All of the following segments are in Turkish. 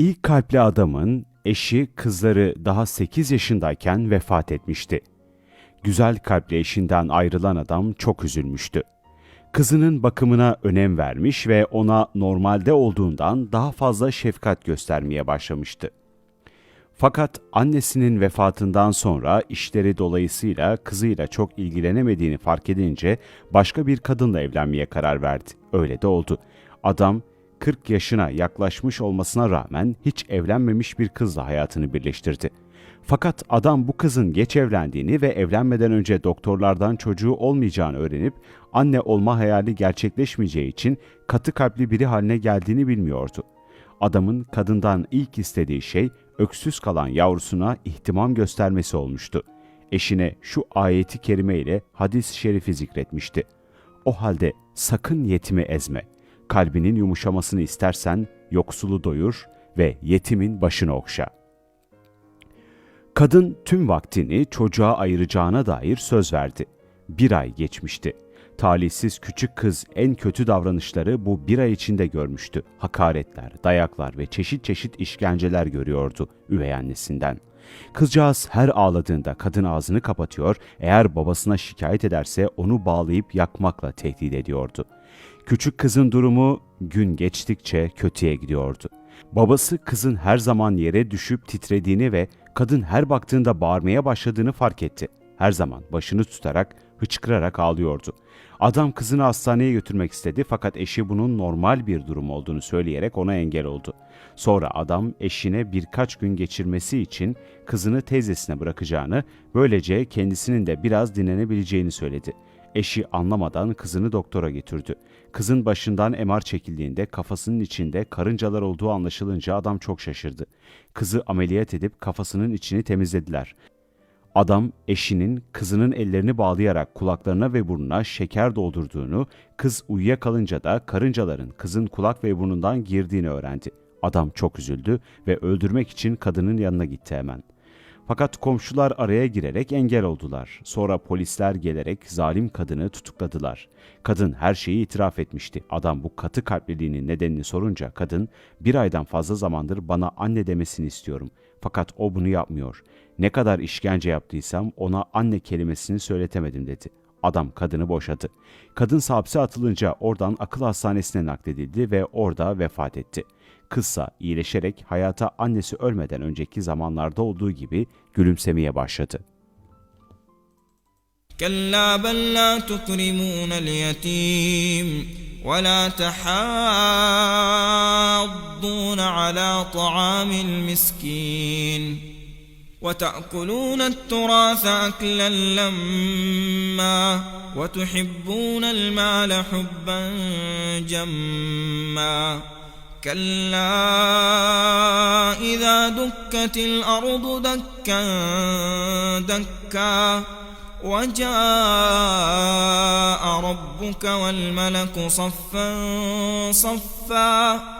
İlk kalpli adamın eşi kızları daha 8 yaşındayken vefat etmişti. Güzel kalpli eşinden ayrılan adam çok üzülmüştü. Kızının bakımına önem vermiş ve ona normalde olduğundan daha fazla şefkat göstermeye başlamıştı. Fakat annesinin vefatından sonra işleri dolayısıyla kızıyla çok ilgilenemediğini fark edince başka bir kadınla evlenmeye karar verdi. Öyle de oldu. Adam 40 yaşına yaklaşmış olmasına rağmen hiç evlenmemiş bir kızla hayatını birleştirdi. Fakat adam bu kızın geç evlendiğini ve evlenmeden önce doktorlardan çocuğu olmayacağını öğrenip anne olma hayali gerçekleşmeyeceği için katı kalpli biri haline geldiğini bilmiyordu. Adamın kadından ilk istediği şey öksüz kalan yavrusuna ihtimam göstermesi olmuştu. Eşine şu ayeti kerime ile hadis-i şerifi zikretmişti. O halde sakın yetimi ezme. Kalbinin yumuşamasını istersen yoksulu doyur ve yetimin başını okşa. Kadın tüm vaktini çocuğa ayıracağına dair söz verdi. Bir ay geçmişti. Talihsiz küçük kız en kötü davranışları bu bir ay içinde görmüştü. Hakaretler, dayaklar ve çeşit çeşit işkenceler görüyordu üvey annesinden. Kızcağız her ağladığında kadın ağzını kapatıyor, eğer babasına şikayet ederse onu bağlayıp yakmakla tehdit ediyordu. Küçük kızın durumu gün geçtikçe kötüye gidiyordu. Babası kızın her zaman yere düşüp titrediğini ve kadın her baktığında bağırmaya başladığını fark etti. Her zaman başını tutarak, hıçkırarak ağlıyordu. Adam kızını hastaneye götürmek istedi fakat eşi bunun normal bir durum olduğunu söyleyerek ona engel oldu. Sonra adam eşine birkaç gün geçirmesi için kızını teyzesine bırakacağını, böylece kendisinin de biraz dinlenebileceğini söyledi. Eşi anlamadan kızını doktora götürdü. Kızın başından MR çekildiğinde kafasının içinde karıncalar olduğu anlaşılınca adam çok şaşırdı. Kızı ameliyat edip kafasının içini temizlediler. Adam eşinin kızının ellerini bağlayarak kulaklarına ve burnuna şeker doldurduğunu, kız uyuyakalınca da karıncaların kızın kulak ve burnundan girdiğini öğrendi. Adam çok üzüldü ve öldürmek için kadının yanına gitti hemen. Fakat komşular araya girerek engel oldular. Sonra polisler gelerek zalim kadını tutukladılar. Kadın her şeyi itiraf etmişti. Adam bu katı kalpliliğinin nedenini sorunca kadın bir aydan fazla zamandır bana anne demesini istiyorum. Fakat o bunu yapmıyor. Ne kadar işkence yaptıysam ona anne kelimesini söyletemedim dedi. Adam kadını boşadı. Kadın hapse atılınca oradan akıl hastanesine nakledildi ve orada vefat etti. Kızsa iyileşerek hayata annesi ölmeden önceki zamanlarda olduğu gibi gülümsemeye başladı. كلا بل لا تكرمون اليتيم ولا تحاضون على طعام المسكين وتأكلون التراث أكلا لما وتحبون المال حبا جما كلا إذا دكت الأرض دكا دكا وجاء ربك والملك صفا صفا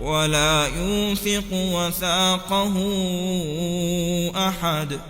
ولا يوثق وثاقه أحد.